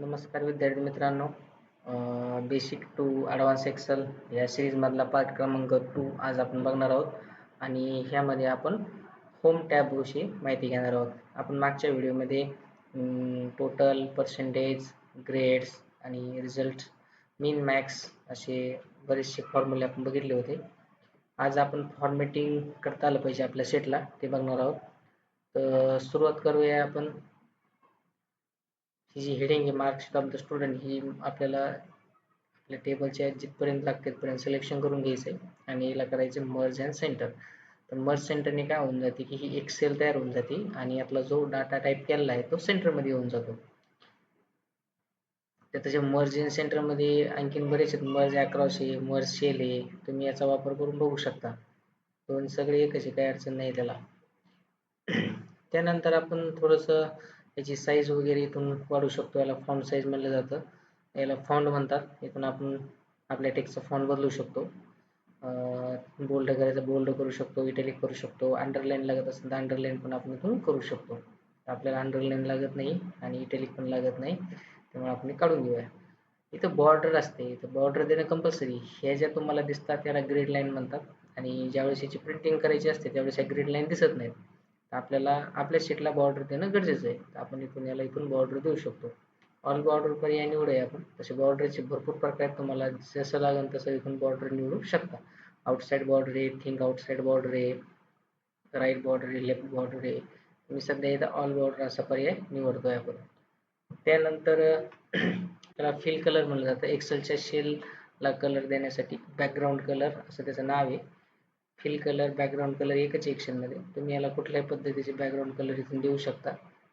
नमस्कार विद्यार्थी मित्रांनो. बेसिक टू ॲडव्हान्स एक्सेल या सिरीजमधला पाठ क्रमांक टू आज आपण बघणार आहोत. आणि ह्यामध्ये आपण होम टॅबविषयी माहिती घेणार आहोत. आपण मागच्या व्हिडिओमध्ये टोटल पर्सेंटेज ग्रेड्स आणि रिझल्ट मीन मॅक्स असे बरेचसे फॉर्म्युले आपण बघितले होते. आज आपण फॉर्मॅटिंग करता आलं पाहिजे आपल्या सेटला ते बघणार आहोत. तर सुरुवात करूया आपण. ही जी हेडिंग आहे मार्कशीट ऑफ द स्टुडंट ही आपल्याला आपल्या टेबलच्या जिथपर्यंत लागते तिथपर्यंत सिलेक्शन करून घ्यायचं आहे आणि याला करायचं मर्ज अँड सेंटर तर मर्ज सेंटरने काय होऊन जाते की ही एक्सेल तयार होऊन जाते आणि आपला जो डाटा टाईप केलेला आहे तो सेंटरमध्ये येऊन जातो. तर त्याच्या मर्ज इन सेंटरमध्ये आणखीन बरेच आहेत. मर्ज अक्रॉस आहे मर्ज शेल आहे. तुम्ही याचा वापर करून बघू शकता. दोन सगळे एकच आहे काही अडचण नाही त्याला. त्यानंतर आपण थोडंसं याची साईज वगैरे इथून वाढू शकतो. याला फॉन्ट साईज म्हणलं जातं. याला फॉन्ट म्हणतात. इथून आपण आपल्या टेक्स्टचा फॉन्ट बदलू शकतो. बोल्ड करायचं बोल्ड करू शकतो इटॅलिक करू शकतो. अंडरलाईन लागत असेल तर अंडरलाईन पण आपण इथून करू शकतो. आपल्याला अंडरलाईन लागत नाही आणि इटॅलिक पण लागत नाही. त्यामुळे आपण काढून घेऊया. इथं बॉर्डर असते. इथं बॉर्डर देणं कंपल्सरी ह्या ज्या तुम्हाला दिसतात त्याला ग्रीड लाईन म्हणतात. आणि ज्यावेळेस याची प्रिंटिंग करायची असते त्यावेळेस ह्या ग्रीड लाईन दिसत नाहीत. आपल्याला आपल्या शीटला बॉर्डर देणं गरजेचं आहे. तर आपण इथून याला इथून बॉर्डर देऊ शकतो. ऑल बॉर्डर पर्याय निवडूया आपण. तसे बॉर्डरचे भरपूर प्रकार तुम्हाला जसं लागेल तसं इथून बॉर्डर निवडू शकता. आउटसाईड बॉर्डर आहे थिंक आउटसाईड बॉर्डर आहे राईट बॉर्डर आहे लेफ्ट बॉर्डर आहे. मी सध्या इथं ऑल बॉर्डर असा पर्याय निवडतोय आपण. त्यानंतर त्याला फिल कलर म्हणलं जातं. एक्सेलच्या शेलला कलर देण्यासाठी बॅकग्राऊंड कलर असं त्याचं नाव आहे. फिल कलर बॅकग्राऊंड कलर एकच मध्ये. तुम्ही याला कुठल्याही पद्धतीचे बॅकग्राऊंड कलर इथून देऊ शकता.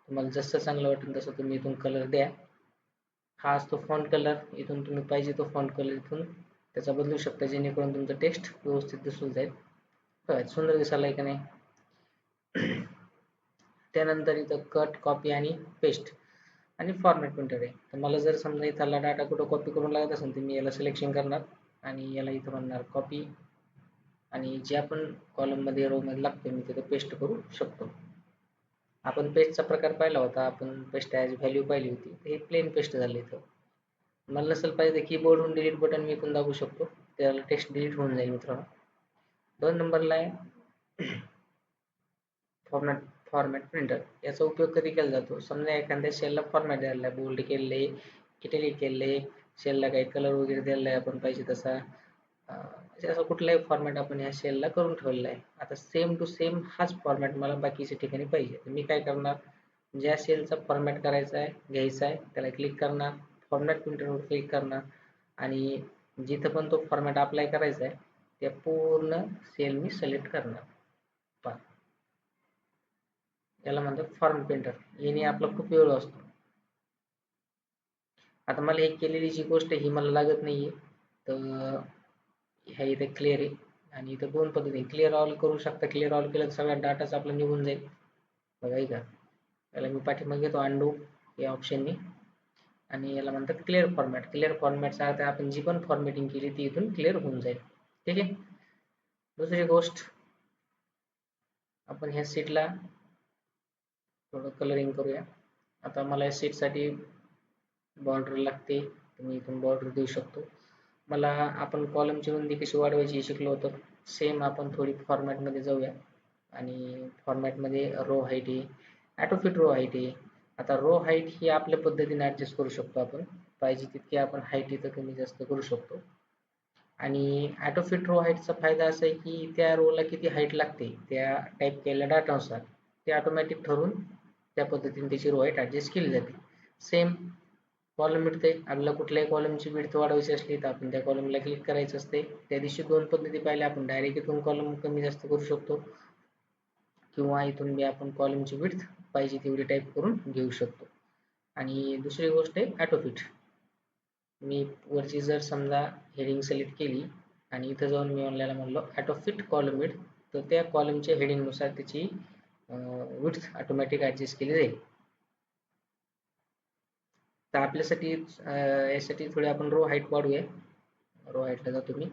तुम्हाला जसं चांगलं वाटेल तसं तुम्ही इथून कलर द्या. हा असतो फॉन्ट कलर इथून तुम्ही पाहिजे तो फॉन्ट कलर इथून त्याचा बदलू शकता जेणेकरून तुमचं टेक्स्ट व्यवस्थित दिसून जाईल. सुंदर दिसायला आहे का नाही? त्यानंतर इथं कट कॉपी आणि पेस्ट आणि फॉर्मॅट प्रिंटर आहे तर मला जर समजा इथला डाटा कुठं कॉपी करून लागत असेल तर मी याला सिलेक्शन करणार आणि याला इथं म्हणणार कॉपी आणि जे आपण कॉलममध्ये मध्ये लागतो मी तिथं पेस्ट करू शकतो. आपण पेस्टचा प्रकार पाहिला होता आपण पेस्ट ॲज व्हॅल्यू पाहिली होती हे प्लेन पेस्ट झालं इथं. मला नसेल पाहिजे कीबोर्डहून डिलीट बटन मी पण दाबू शकतो. त्याला टेक्स्ट डिलीट होऊन जाईल मित्रांनो. दोन नंबरला आहे फॉर्मॅट फॉर्मॅट प्रिंटर याचा उपयोग कधी केला जातो? समजा एखाद्या शेलला फॉर्मॅट द्यायला बोल्ड केले इटली केले शेलला काही कलर वगैरे द्यायला आहे आपण पाहिजे तसा. म्हणजे असं कुठलाही फॉर्मॅट आपण या शेलला करून ठेवलेला आहे. आता सेम टू सेम हाच फॉर्मॅट मला बाकीच्या ठिकाणी पाहिजे. तर मी काय करणार? ज्या सेलचा फॉर्मॅट करायचा आहे घ्यायचा आहे त्याला क्लिक करणार फॉर्मॅट प्रिंटरवर क्लिक करणार आणि जिथं पण तो फॉर्मॅट अप्लाय करायचा आहे त्या पूर्ण सेल मी सिलेक्ट करणार. पहा. याला म्हणतात फॉर्म प्रिंटर याने आपला खूप वेळ असतो आता मला हे केलेली जी गोष्ट ही मला लागत नाहीये. तर ह्या इथे क्लिअर आहे. आणि इथं दोन पद्धती क्लिअर ऑल करू शकता क्लिअर ऑल केलं तर सगळा डाटाच आपला निघून जाईल. बघा का? याला मी पाठिंबा घेतो अंडू या ऑप्शननी आणि याला म्हणतात क्लिअर फॉर्मॅट क्लिअर फॉर्मॅटचा अर्थ आपण जी पण फॉर्मॅटिंग केली ती इथून क्लिअर होऊन जाईल. ठीक आहे? दुसरी गोष्ट आपण ह्या सीटला थोडं कलरिंग करूया. आता मला या सीटसाठी बॉर्डर लागते. मी इथून बॉर्डर देऊ शकतो. मला आपण कॉलमची रुंदी कशी वाढवायची शिकलो होतो. सेम आपण थोडी फॉर्मॅटमध्ये जाऊया. आणि फॉर्मॅटमध्ये रो हाईट आहे ॲटोफिट रो हाईट आहे आता रो हाईट ही आपल्या पद्धतीने ॲडजस्ट करू शकतो आपण. पाहिजे तितकी आपण हाईट इथं कमी जास्त करू शकतो. आणि ॲटोफिट रो हाईटचा फायदा असा आहे की त्या रोला किती हाईट लागते त्या टाईप केलेल्या डाटानुसार ते ऑटोमॅटिक ठरून त्या पद्धतीने त्याची रो हाईट ॲडजस्ट केली जाते. सेम कॉलम मिळते आपल्याला कुठल्याही कॉलमची विडथ वाढवायची असली तर आपण त्या कॉलमला क्लिक करायचं असते. त्या दिवशी दोन पद्धती पाहिल्या आपण डायरेक्ट इथून कॉलम कमी जास्त करू शकतो. किंवा इथून बी आपण कॉलमची विड्थ पाहिजे तेवढी टाईप करून घेऊ शकतो. आणि दुसरी गोष्ट आहे ॲटोफिट मी वरची जर समजा हेडिंग सिलेक्ट केली आणि इथं जाऊन मी ऑनलाईनला म्हणलो ॲटोफिट कॉलम विड्थ तर त्या कॉलमच्या हेडिंगनुसार त्याची विड्थ ऑटोमॅटिक ॲडजस्ट केली जाईल. तर आपल्यासाठी यासाठी थोडी आपण रो हाईट वाढूया रो हाईटला जातो मी.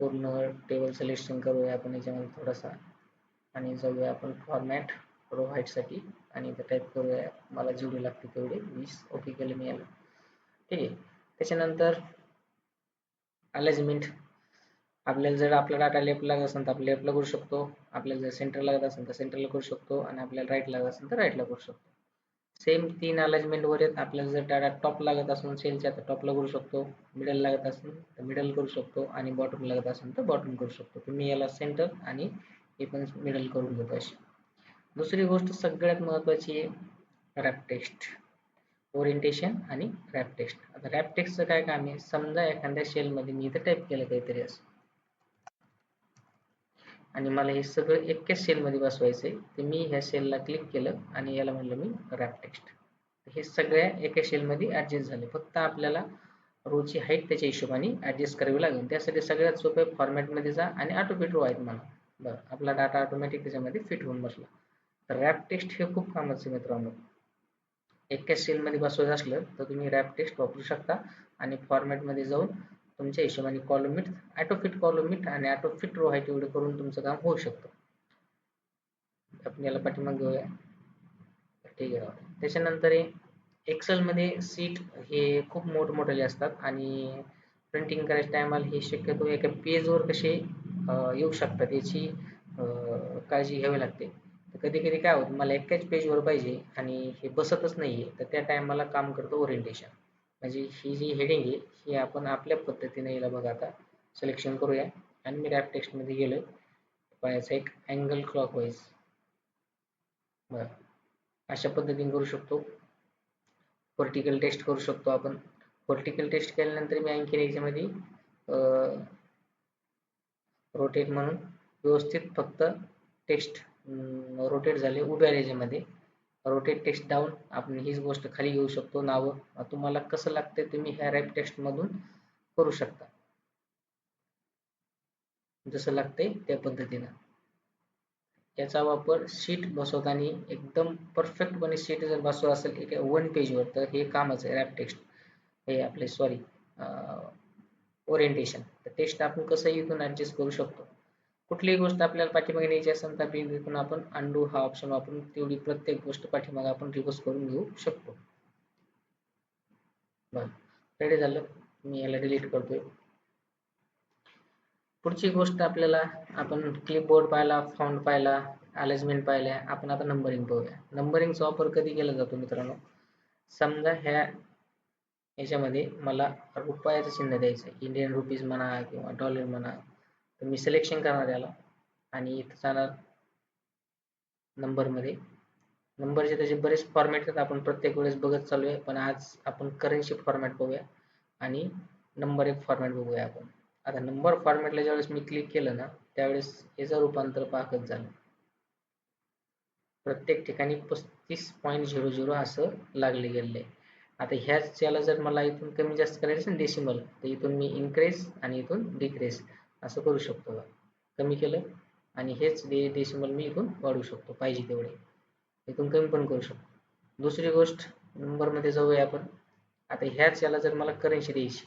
पूर्ण टेबल सिलेक्शन करूया आपण याच्यामध्ये थोडासा. आणि जाऊया आपण फॉर्मॅट रो हाईटसाठी आणि इथं टाईप करूया. मला जेवढे लागते तेवढे. वीस. ओके केलं मी याला. ठीक आहे. त्याच्यानंतर अलाइजमेंट आपल्याला जर आपला डाटा लेफ्ट लागत असेल तर आपण लेफ्टला करू शकतो. आपल्याला जर सेंटर लागत असेल तर सेंटरला करू शकतो. आणि आपल्याला राईट लागत असेल तर राईटला करू शकतो. सेम तीन अलाइजमेंट वर आहेत. आपल्याला जर डाटा टॉप लागत असेल सेलच्या तर टॉपला करू शकतो. मिडल लागत असेल तर मिडल करू शकतो. आणि बॉटम लागत असेल तर बॉटम करू शकतो. तुम्ही याला सेंटर आणि हे पण मिडल करून घेतो अशी. दुसरी गोष्ट सगळ्यात महत्वाची आहे रॅप टेक्स्ट ओरिएंटेशन आणि रॅप टेक्स्ट आता रॅप टेक्स्टचं काय काम आहे? समजा एखाद्या शेलमध्ये मी इथं टाईप केलं काहीतरी असं. आणि मला हे सगळं एकाच सेलमध्ये बसवायचं आहे तर मी ह्या सेलला क्लिक केलं आणि याला म्हणलं मी रॅप टेक्स्ट हे सगळ्या एका सेलमध्ये ॲडजस्ट झाले. फक्त आपल्याला रोची हाईट त्याच्या हिशोबाने ॲडजस्ट करावी लागेल. त्यासाठी सगळ्यात सोपे फॉर्मॅटमध्ये जा आणि ऑटोफिट रो आहेत मला बरं आपला डाटा ऑटोमॅटिक त्याच्यामध्ये फिट होऊन बसला. तर रॅप टेक्स्ट हे खूप कामाचं मित्रांनो. एकाच सेलमध्ये बसवायचं असलं तर तुम्ही रॅप टेक्स्ट वापरू शकता आणि फॉर्मॅटमध्ये जाऊन तुमच्या हिशोबाने कॉलमिट ॲटोफिट कॉलमिट आणि ॲटोफिट रो हाईट एवढं करून तुमचं काम होऊ शकतं. आपण याला पाठीमाग घेऊया ठीक आहे. त्याच्यानंतर एक्सेलमध्ये सीट हे खूप मोठमोठे असतात आणि प्रिंटिंग करायच्या टायमाला हे शक्यतो एका पेजवर कसे येऊ शकतात याची काळजी घ्यावी लागते. कधी कधी काय होतं मला एकाच पेजवर पाहिजे आणि हे बसतच नाही आहे तर त्या टायमाला काम करतो ओरिएंटेशन म्हणजे ही जी हेडिंग आहे ही आपण आपल्या पद्धतीने याला बघा आता. सिलेक्शन करूया. आणि मी रॅप टेक्स्टमध्ये गेलो पायाचा एक अँगल क्लॉकवाईज बरं अशा पद्धतीने करू शकतो. व्हर्टिकल टेस्ट करू शकतो आपण. व्हर्टिकल टेस्ट केल्यानंतर मी आणखी याच्यामध्ये रोटेट म्हणून व्यवस्थित फक्त टेक्स्ट रोटेट झाले उभ्या रेजेमध्ये रोटेट टेक्स्ट डाऊन आपण हीच गोष्ट खाली घेऊ शकतो नावं. तुम्हाला कसं लागतंय तुम्ही ह्या रॅप टेक्स्ट मधून करू शकता. जसं लागतंय त्या पद्धतीनं. याचा वापर शीट बसवताना एकदम परफेक्टपणे शीट जर बसवत असेल वन पेजवर तर हे कामच आहे रॅप टेक्स्ट हे आपले सॉरी ओरिएंटेशन तर टेक्स्ट आपण कसं इथून ॲडजस्ट करू शकतो. कुठलीही गोष्ट आपल्याला पाठीमागे न्यायची असेल तर इथून आपण अंडू हा ऑप्शन वापरून तेवढी प्रत्येक गोष्ट पाठीमागे आपण रिव्हर्स करून घेऊ शकतो. बरं रेडी झालं? मी याला डिलीट करतोय. पुढची गोष्ट आपल्याला आपण क्लिपबोर्ड पाहिला फाउंड पाहिला अलेजमेंट पाहिल्या आपण आता नंबरिंग पाहूया. नंबरिंगचा वापर कधी केला जातो मित्रांनो? समजा ह्या याच्यामध्ये मला रुपयाचं चिन्ह द्यायचं इंडियन रुपीज म्हणा किंवा डॉलर म्हणा. तर मी सिलेक्शन करणार याला. आणि इथं जाणार नंबरमध्ये नंबरचे त्याचे बरेच फॉर्मॅट आहेत. आपण प्रत्येक वेळेस बघत चालू आहे. पण आज आपण करन्सी फॉर्मॅट बघूया. आणि नंबर एक फॉर्मॅट बघूया आपण. आता नंबर फॉर्मॅटला ज्यावेळेस मी क्लिक केलं ना त्यावेळेस याचं रूपांतर पाकच झालं प्रत्येक ठिकाणी पस्तीस पॉईंट झिरो झिरो असं लागले गेलेलं. आहे आता ह्याच याला जर मला इथून कमी जास्त करायचं असेल डेसिमल तर इथून मी इन्क्रीज आणि इथून डिक्रीज असं करू शकतो कमी केलं आणि हेच दे डेसिमल मी इथून वाढवू शकतो. पाहिजे तेवढे. इथून कमी पण करू शकतो. दुसरी गोष्ट नंबरमध्ये जाऊया आपण. आता ह्याच याला जर मला करन्सी द्यायची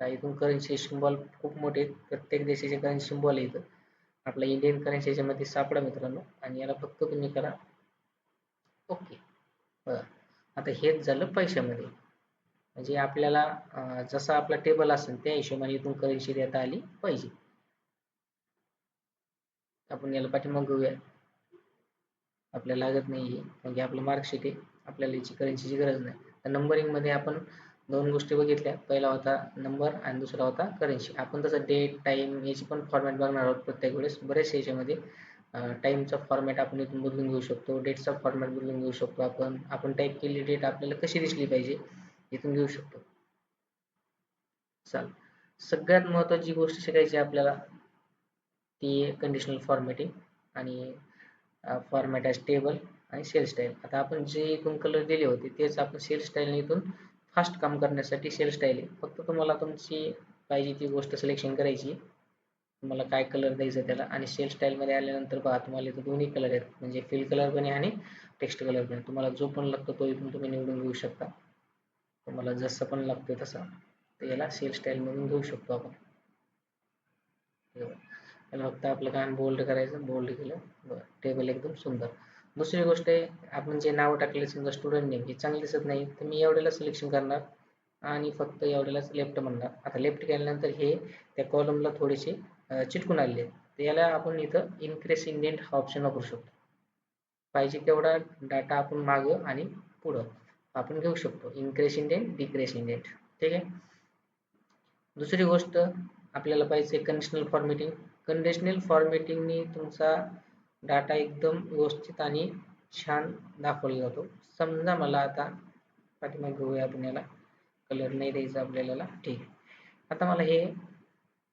तर इथून करन्सी सिम्बॉल खूप मोठे प्रत्येक देशाचे करन्सी सिम्बॉल इथं. आपला इंडियन करन्सी याच्यामध्ये सापडा मित्रांनो. आणि याला फक्त तुम्ही करा. ओके. बरं आता हेच झालं पैशामध्ये. म्हणजे आपल्याला जसा आपला टेबल असेल त्या हिशोबाने इथून करन्सी देता आली पाहिजे. आपण याला पाठिंबा घेऊया आपल्याला लागत नाही म्हणजे आपलं मार्कशीट आहे. आपल्याला याची करन्सीची गरज नाही. तर नंबरिंगमध्ये आपण दोन गोष्टी बघितल्या. पहिला होता नंबर आणि दुसरा होता करन्सी आपण तसं डेट टाईम याची पण फॉर्मॅट बघणार आहोत प्रत्येक वेळेस. बरेचसे याच्यामध्ये टाईमचा फॉर्मॅट आपण इथून बदलून घेऊ शकतो. डेटचा फॉर्मॅट बदलून घेऊ शकतो आपण. आपण टाईप केलेली डेट आपल्याला कशी दिसली पाहिजे? इथून घेऊ शकतो. चाल सगळ्यात महत्वाची गोष्ट शिकायची आपल्याला ती कंडिशनल फॉर्मॅटिंग आणि फॉर्मॅट ॲज टेबल आणि सेल स्टाईल आता आपण जे इथून कलर दिले होते तेच आपण सेल स्टाईल इथून फास्ट काम करण्यासाठी सेल स्टाईल आहे. फक्त तुम्हाला तुमची पाहिजे ती गोष्ट सिलेक्शन करायची तुम्हाला काय कलर द्यायचा त्याला आणि सेल स्टाईलमध्ये आल्यानंतर पहा तुम्हाला इथं दोन्ही कलर आहेत. म्हणजे फिल कलर पण आहे आणि टेक्स्ट कलर पण आहे. तुम्हाला जो पण लागतो तो इथून तुम्ही निवडून घेऊ शकता. तुम्हाला जसं पण लागतं तसं. तर याला सेल स्टाईलमधून घेऊ शकतो आपण. त्याला फक्त आपलं काम बोल्ड करायचं बोल्ड केलं. बरं टेबल एकदम सुंदर. दुसरी गोष्ट आहे आपण जे नाव टाकले समजा स्टुडंट नेम हे चांगले दिसत नाही तर मी एवढ्याला सिलेक्शन करणार आणि फक्त एवढ्यालाच लेफ्ट म्हणणार. आता लेफ्ट केल्यानंतर हे त्या कॉलमला थोडेसे चिटकून आलेले. तर याला आपण इथं इन्क्रेस इंडेंट हा ऑप्शन वापरू शकतो. पाहिजे तेवढा डाटा आपण मागं आणि पुढं. आपण घेऊ शकतो. इन्क्रेस इंडेंट डिक्रेस इंडेंट ठीक आहे? दुसरी गोष्ट आपल्याला पाहिजे कंडिशनल फॉर्मेटिंग कंडिशनल फॉर्मेटिंगनी तुमचा डाटा एकदम व्यवस्थित आणि छान दाखवला जातो. समजा मला आता पाठीमागे घेऊया आपण याला. कलर नाही द्यायचा आपल्याला. ठीक आता मला हे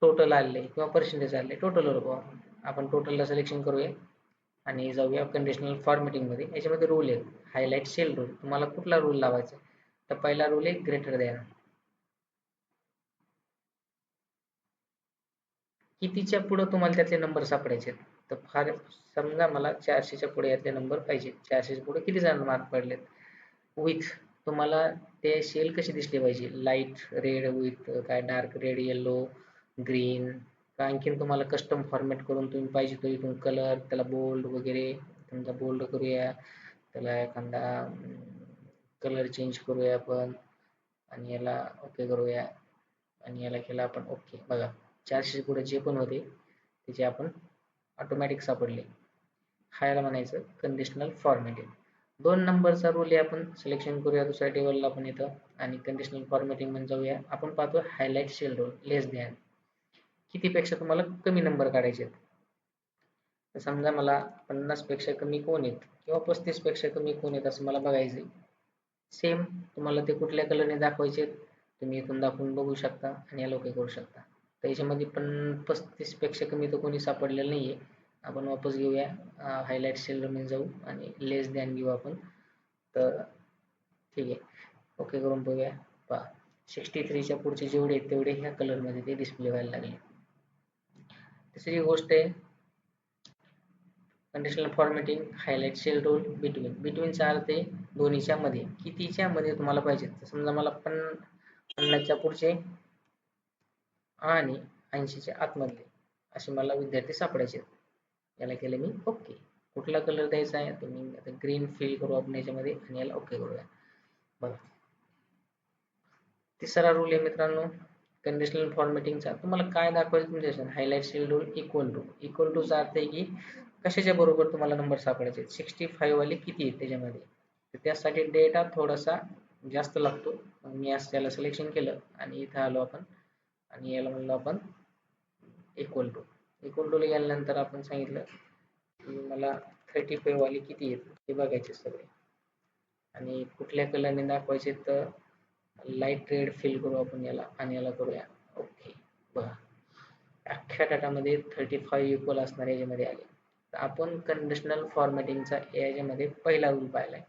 टोटल आले किंवा पर्सेंटेज आले टोटलवर बघा आपण. टोटलला सिलेक्शन करूया. आणि जाऊया कंडिशनल फॉर्मेटिंगमध्ये याच्यामध्ये रूल आहे हायलाईट सेल रूल तुम्हाला कुठला रूल लावायचा तर पहिला रूल आहे ग्रेटर द्या कितीच्या पुढं तुम्हाला त्यातले नंबर सापडायचे तर फार समजा मला चारशेच्या पुढे यातले नंबर पाहिजे चारशेच्या पुढे किती जण मार्क पडलेत? विथ तुम्हाला ते शेल कशी दिसली पाहिजे? लाइट रेड विथ काय डार्क रेड येल्लो ग्रीन आणखीन तुम्हाला कस्टम फॉर्मॅट करून तुम्ही पाहिजे तो इथून कलर त्याला बोल्ड वगैरे समजा बोल्ड करूया त्याला एखादा कलर चेंज करूया आपण आणि याला ओके करूया आणि याला केला आपण ओके बघा चारशे पुढे जे पण होते त्याचे आपण ऑटोमॅटिक सापडले. हायला म्हणायचं कंडिशनल फॉर्मॅटिंग दोन नंबरचा रूल आहे आपण सिलेक्शन करूया दुसऱ्या टेबलला आपण इथं आणि कंडिशनल फॉर्मॅटिंगमध्ये जाऊया. आपण पाहतो highlight cell rule less than कितीपेक्षा तुम्हाला कमी नंबर काढायचे आहेत? समजा मला पन्नासपेक्षा कमी कोण आहेत किंवा पस्तीसपेक्षा कमी कोण आहेत असं मला बघायचं सेम तुम्हाला ते कुठल्या कलरने दाखवायचे तुम्ही इथून दाखवून बघू शकता आणि या ओके करू शकता. तर याच्यामध्ये पण पस्तीसपेक्षा कमी तर कोणी सापडलेलं नाहीये. आपण वापस घेऊया हायलाइट सेलमध्ये जाऊ आणि लेस दॅन घेऊ आपण. तर ठीक आहे. ओके करून बघूया. पहा सिक्स्टी थ्रीच्या पुढचे जेवढे आहेत तेवढे ह्या कलरमध्ये ते डिस्प्ले व्हायला लागले. तिसरी गोष्ट आहे conditional formatting highlight schedule between बिटवीनचा अर्थ आहे दोन्हीच्या मध्ये कितीच्या मध्ये तुम्हाला पाहिजे? समजा मला पण पन्नासच्या पुढचे आणि ऐंशीच्या आतमधले असे मला विद्यार्थी सापडायचे याला केले मी ओके. कुठला कलर द्यायचा आहे? तुम्ही आता ग्रीन फिल करू आपण याच्यामध्ये आणि याला ओके करूया. बघा. तिसरा रूल आहे मित्रांनो कंडिशनल फॉर्मॅटिंगचा तुम्हाला काय दाखवायचं तुमच्या highlight cell equal to equal टूचा अर्थ आहे की कशाच्या बरोबर तुम्हाला नंबर सापडायचे? सिक्स्टी फाईव्ह वाले किती आहेत त्याच्यामध्ये? तर त्यासाठी डेटा थोडासा जास्त लागतो. मी आज त्याला सिलेक्शन केलं आणि इथं आलो आपण. आणि याला म्हणलो आपण इक्वल टू इक्वल टूला गेल्यानंतर आपण सांगितलं की मला थर्टी फाईव्ह वाले किती आहेत? ते बघायचे सगळे. आणि कुठल्या कलरने दाखवायचे तर लाइट रेड फिल करू आपण याला आणि याला करूया. ओके बघा. अख्ख्या डाटामध्ये थर्टी फाईव्ह इक्वल असणार याच्यामध्ये आले. तर आपण कंडिशनल फॉर्मॅटिंगचा याच्यामध्ये पहिला रूल पाहिलाय.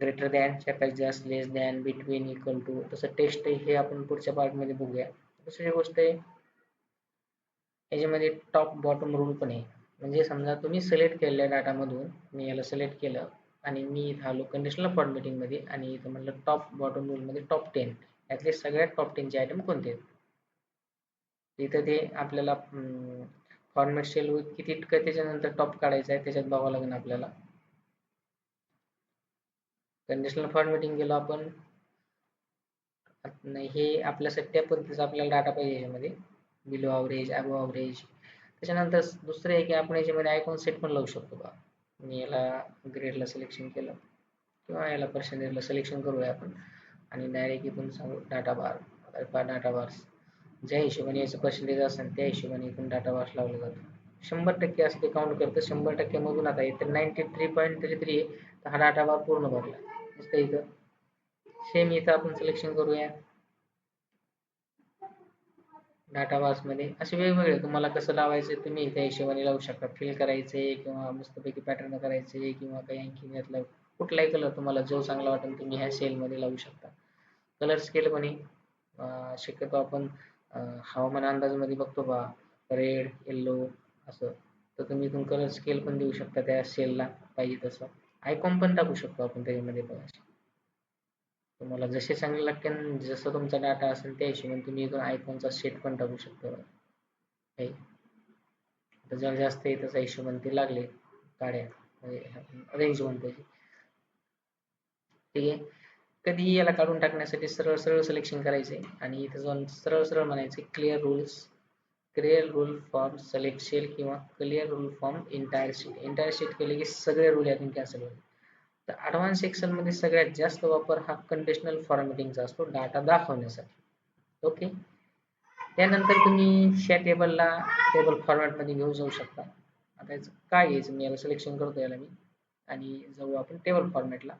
ग्रेटर दॅन च्या less than between equal to तसं टेस्ट हे आपण पुढच्या पार्टमध्ये बघूया. दुसरी गोष्ट आहे याच्यामध्ये टॉप बॉटम रूल पण आहे. म्हणजे समजा तुम्ही सिलेक्ट केलेल्या डाटामधून मी याला सिलेक्ट केलं. आणि मी इथं आलो कंडिशनल फॉर्मॅटिंगमध्ये आणि इथं म्हटलं टॉप बॉटम रूलमध्ये टॉप टेन यातले सगळ्यात टॉप टेनचे आयटम कोणते? आहेत इथं ते आपल्याला फॉर्मॅट सेल किती त्याच्यानंतर टॉप काढायचं आहे त्याच्यात बघावं लागेल आपल्याला. कंडिशनल फॉर्मेटिंग गेलो आपण. हे आपल्यासाठी त्या पद्धतीचा आपल्याला डाटा पाहिजे याच्यामध्ये. बिलो अवरेज अबो अवरेज त्याच्यानंतर दुसरं आहे की आपण याच्यामध्ये आयकॉन सेट पण लावू शकतो बा. मी याला ग्रेडला सिलेक्शन केलं. किंवा याला पर्सेंटेजला सिलेक्शन करूया आपण. आणि डायरेक्ट इथून सांगू डाटा बार डाटा बार्स ज्या हिशोबाने याचं पर्सेंटेज असेल त्या हिशोबाने इथून डाटा बार्स लावला जातो शंभर टक्के असं ते काउंट करतं शंभर टक्क्यामधून आता इथं ninety three point three three तर हा डाटा बार पूर्ण भरला. नुसतं इथं. सेम इथं आपण सिलेक्शन करूया. डाटा मध्ये असे वेगवेगळे तुम्हाला कसं लावायचं तुम्ही त्या हिशोबाने लावू शकता. फिल करायचे किंवा मस्तपैकी पॅटर्न करायचे किंवा काही आणखी यातला कुठलाही कलर तुम्हाला जो चांगला वाटेल तुम्ही ह्या सेलमध्ये लावू शकता. कलर स्केल पण शक्यतो आपण हवामान अंदाजमध्ये बघतो बा रेड येल्लो असं. तर तुम्ही इथून कलर स्केल पण देऊ शकता त्या सेलला पाहिजे तसं. आयकॉन पण टाकू शकतो आपण त्याच्यामध्ये पण तुम्हाला जसे चांगले लागते जसं तुमचा डाटा असेल त्या हिशोबाने तुम्ही इथून आयफोनचा सेट पण टाकू शकता. जर जास्त आहे त्याचा हिशोबाने ते लागले काड्या. म्हणजे रेंज म्हणतो ठीक आहे? कधी याला काढून टाकण्यासाठी सरळ सरळ सिलेक्शन करायचे आणि इथं जाऊन सरळ सरळ म्हणायचे clear rules clear rule form select किंवा clear rule form entire sheet entire sheet केले की सगळे रूल यातून कॅन्सल होईल तर ॲडव्हान्स एक्सेलमध्ये सगळ्यात जास्त वापर हा कंडिशनल फॉर्मॅटिंगचा असतो डाटा दाखवण्यासाठी. ओके त्यानंतर तुम्ही ह्या टेबलला टेबल फॉर्मॅटमध्ये घेऊन जाऊ शकता. आता याचं काय यायचं मी याला सिलेक्शन करतो याला मी. आणि जाऊ आपण टेबल फॉर्मॅटला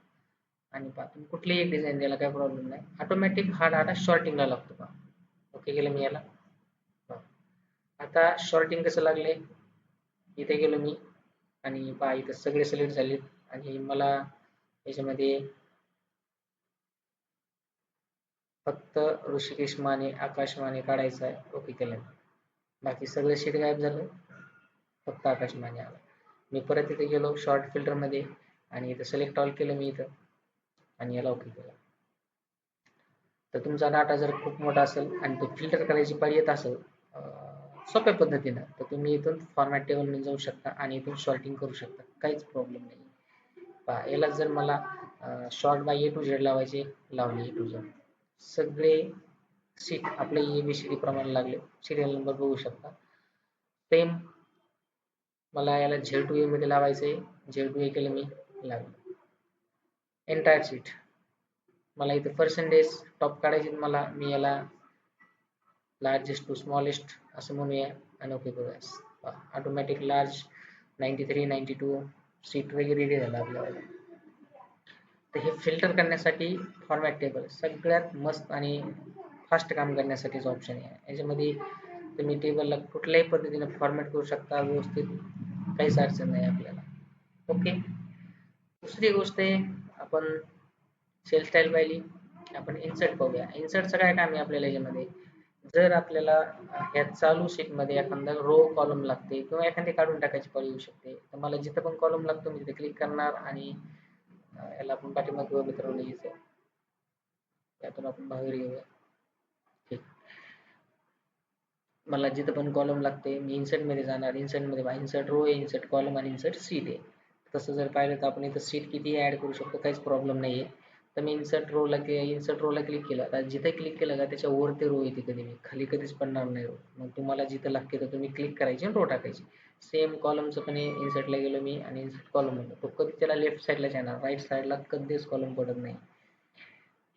आणि पहा तुम्ही कुठलीही एक डिझाईन द्यायला काय प्रॉब्लेम नाही. ऑटोमॅटिक हा डाटा शॉर्टिंगला लागतो पहा. ओके गेलं मी याला. आता शॉर्टिंग कसं लागले इथे गेलो मी. आणि पहा इथं सगळे सिलेक्ट झाले आणि मला याच्यामध्ये फक्त ऋषिकेश माने आकाश माने काढायचं आहे. ओके केलं. बाकी सगळं शीट गायब झालं. फक्त आकाश माने आलं. मी परत इथे गेलो शॉर्ट फिल्टरमध्ये आणि इथं सिलेक्ट ऑल केलं मी इथं. आणि याला ओके केलं. तर तुमचा डाटा जर खूप मोठा असेल आणि तो फिल्टर करायची पाळी येत असेल सोप्या पद्धतीनं तर तुम्ही इथून फॉर्मॅट टेबलमध्ये जाऊ शकता आणि इथून शॉर्टिंग करू शकता. काहीच प्रॉब्लेम नाही पहा याला जर मला sort by A to Z लावायचे लावले ए टू झेड सगळे सीट आपले एम ए सी डी प्रमाणे लागले. सिरियल नंबर बघू शकता. सेम मला याला झेड टू ए मध्ये लावायचे झेड टू ए केलं मी लागलं. एंटायर सीट मला इथे पर्सेंटेज टॉप काढायचे मला. मी याला लार्जेस्ट टू स्मॉलेस्ट असं म्हणूया. आणि ओके करूया automatic large ninety three ninety two sheet वगैरे रेडी झाला आपल्याला तर हे फिल्टर करण्यासाठी फॉर्मॅट टेबल सगळ्यात मस्त आणि फास्ट काम करण्यासाठीच ऑप्शन आहे. याच्यामध्ये तुम्ही टेबलला कुठल्याही पद्धतीने फॉर्मॅट करू शकता व्यवस्थित काहीच अडचण नाही आपल्याला. ओके दुसरी गोष्ट आहे आपण सेल स्टाईल पाहिली. आपण इन्सर्ट पाहूया. इन्सर्टचं काय काम आहे आपल्याला याच्यामध्ये? जर आपल्याला ह्या चालू शीटमध्ये एखादा रो कॉलम लागते किंवा एखादी काढून टाकायची पाळी येऊ शकते तर मला जिथं पण कॉलम लागतो मी तिथे क्लिक करणार आणि याला आपण पाठीमागे मित्रांनो घ्यायचं. त्यातून आपण बाहेर घेऊया ठीक. मला जिथं पण कॉलम लागते मी इन्सर्टमध्ये जाणार. इन्सर्टमध्ये इन्सर्ट रो आहे इन्सर्ट कॉलम आणि इन्सर्ट सीट आहे. तसं जर पाहिलं तर आपण इथं सीट किती ऍड करू शकतो काहीच प्रॉब्लेम नाही आहे तर मी इन्सर्ट रोला इन्सर्ट रोला क्लिक केलं. आता जिथे क्लिक केलं का त्याच्या वरती रो येते कधी. मी खाली कधीच पडणार नाही रो मग तुम्हाला जिथं लागते तर तुम्ही क्लिक करायची आणि रो टाकायची. सेम कॉलमचं पण इन्सर्टला गेलो मी आणि इन्सर्ट कॉलम म्हणतो तो कधी त्याला लेफ्ट साईडला येणार राईट साईडला कधीच कॉलम पडत नाही.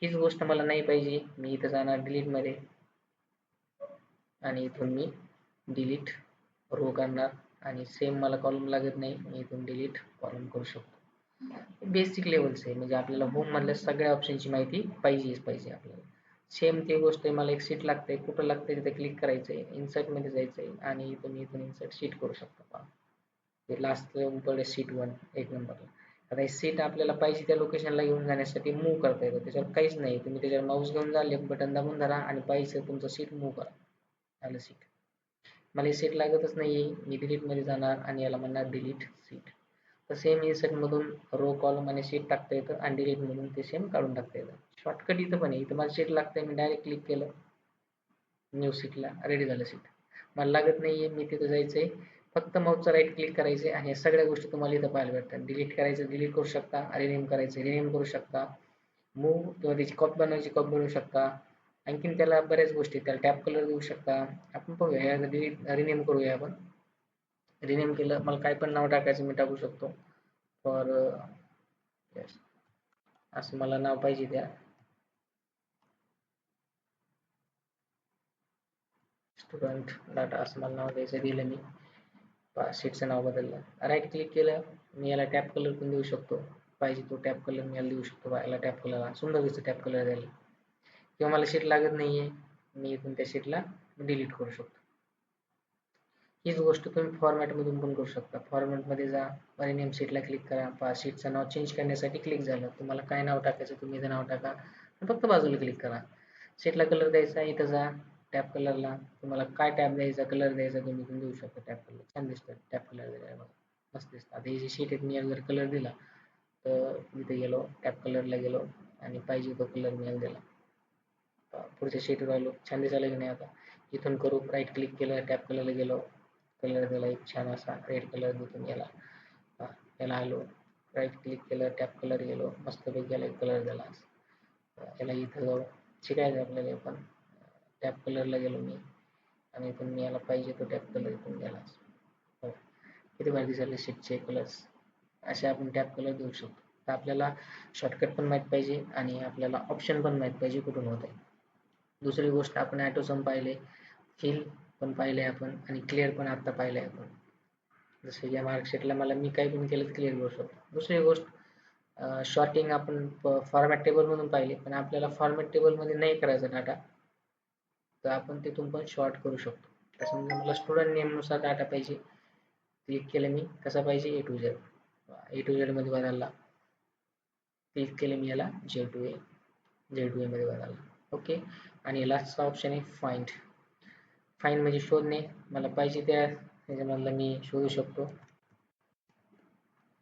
हीच गोष्ट मला नाही पाहिजे. मी इथं जाणार डिलीटमध्ये आणि इथून मी डिलीट रो करणार आणि सेम मला कॉलम लागत नाही. मी इथून डिलीट कॉलम करू शकतो. बेसिक लेवलच आहे. म्हणजे आपल्याला होम मधल्या सगळ्या ऑप्शनची माहिती पाहिजेच पाहिजे आपल्याला. सेम ते गोष्ट आहे मला एक सीट लागते कुठं लागते तिथे क्लिक करायचं आहे इन्सर्टमध्ये जायचं आहे आणि तुम्ही इथून इन्सर्ट सीट करू शकता पहा ते लास्ट पडे सीट वन एक नंबरला आता हे सीट आपल्याला पाहिजे त्या लोकेशनला घेऊन जाण्यासाठी मूव्ह करता येतं. त्याच्यावर काहीच नाही. तुम्ही त्याच्यावर माऊस घेऊन जा लेफ्ट बटन दाबून धरा आणि पाहिजे तुमचं सीट मूव्ह करा. आलं सीट मला हे सीट लागतच नाही मी डिलीटमध्ये जाणार आणि याला म्हणणार डिलीट सीट तर सेम मधून रो कॉलम आणि शीट टाकता येतं आणि मधून ते सेम काढून टाकता येतं. शॉर्टकट इथं पण आहे. इथं मला शीट लागतंय मी डायरेक्ट क्लिक केलं. न्यू सीटला रेडी झालं सीट मला लागत नाहीये मी तिथं जायचंय. फक्त माऊसचा राईट क्लिक करायचे आणि सगळ्या गोष्टी तुम्हाला इथं पाहायला भेटतात. डिलीट करायचं डिलीट करू शकता. रिनेम करायचं रिनेम करू शकता. मूव किंवा त्याची कॉपी बनवायची कॉपी बनवू शकता. आणखीन त्याला बऱ्याच गोष्टी त्याला टॅप कलर देऊ शकता. आपण पाहूया डिलीट रिनेम करूया आपण. रिनेम केलं. मला काय पण नाव टाकायचं मी टाकू शकतो. फॉर येस uh, असं मला नाव पाहिजे द्या स्टुडंट डाटा असं मला नाव द्यायचं दिलं मी. शीटचं नाव बदललं. राईट क्लिक केलं मी याला टॅप कलर पण देऊ शकतो. पाहिजे तो टॅप कलर मी याला देऊ शकतो. याला टॅप कलर सुंदर दिसतं टॅप कलर द्यायला. किंवा मला शीट लागत नाहीये मी इथून त्या शीटला डिलीट करू शकतो. हीच गोष्ट तुम्ही फॉर्मॅटमधून पण करू शकता. फॉर्मॅटमध्ये जा नेम शीटला क्लिक करा पा सीटचं नाव चेंज करण्यासाठी क्लिक झालं. तुम्हाला काय नाव टाकायचं तुम्ही इथं नाव टाका. फक्त बाजूला क्लिक करा. शीटला कलर द्यायचा इथं जा टॅप कलरला तुम्हाला काय टॅप द्यायचा कलर द्यायचा तुम्ही इथून देऊ शकता टॅप कलर छान दिसतं टॅप कलर दिला बघा. मस्त दिसतं. आता ही जी शीट आहे मी जर कलर दिला तर इथे गेलो टॅप कलरला गेलो आणि पाहिजे तो कलर मी दिला. पुढच्या शीटवर आलो. छान दिसायला की नाही आता. इथून करू राईट क्लिक केलं टॅप कलरला गेलो. कलर दिला एक छान असा रेड कलर देतो याला याला आलो राईट क्लिक केलं टॅप कलर गेलो मस्तपैकी याला कलर दिला याला इथं जाऊ शिकायचं आपल्याला पण टॅप कलरला गेलो मी. आणि इथून मी याला पाहिजे तो टॅप कलर इथून गेला. हो किती भारी दिसले शिटचे कलर्स असे आपण टॅप कलर देऊ शकतो. तर आपल्याला शॉर्टकट पण माहीत पाहिजे आणि आपल्याला ऑप्शन पण माहीत पाहिजे कुठून होत आहे. दुसरी गोष्ट आपण ॲटोसम पाहिले फिल पण पाहिले आपण आणि क्लिअर पण आता पाहिले आपण. जसं या मार्कशीटला मला मी काही पण केलं क्लिअर करू शकतो. दुसरी गोष्ट शॉर्टिंग आपण फॉर्मॅट टेबलमधून पाहिले पण आपल्याला फॉर्मॅट टेबलमध्ये नाही करायचा डाटा तर आपण तिथून पण शॉर्ट करू शकतो. समजा मला स्टुडंट नेमनुसार डाटा पाहिजे क्लिक केलं मी कसा पाहिजे? A to Z A to झेडमध्ये बदलला. क्लिक केलं मी याला जे टू ए जे टू एमध्ये बदलला. ओके आणि लास्टचा ऑप्शन आहे फाइंड फाईन म्हणजे शोधणे मला पाहिजे त्या ह्याच्यामधलं मी शोधू शकतो.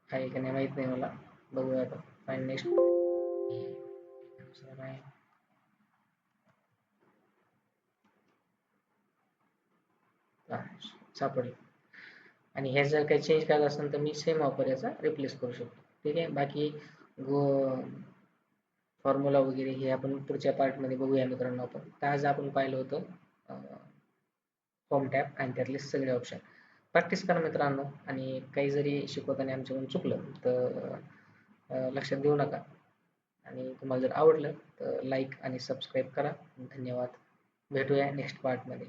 आहे का नाही माहीत नाही मला. बघूया आता. फाईन नेक्स्ट सापडेल. आणि हे जर काही चेंज करायचं असेल तर मी सेम ऑफर याचा रिप्लेस करू शकतो. ठीक आहे? बाकी गो फॉर्म्युला वगैरे हे आपण पुढच्या पार्टमध्ये बघूया मित्रांनो आपण. तर आज आपण पाहिलं होतं होम टॅप आणि त्यातले सगळे ऑप्शन प्रॅक्टिस करा मित्रांनो. आणि काही जरी शिकवताना आमच्याकडून चुकलं तर लक्षात देऊ नका. आणि तुम्हाला जर आवडलं तर लाईक आणि सबस्क्राईब करा. धन्यवाद. भेटूया नेक्स्ट पार्टमध्ये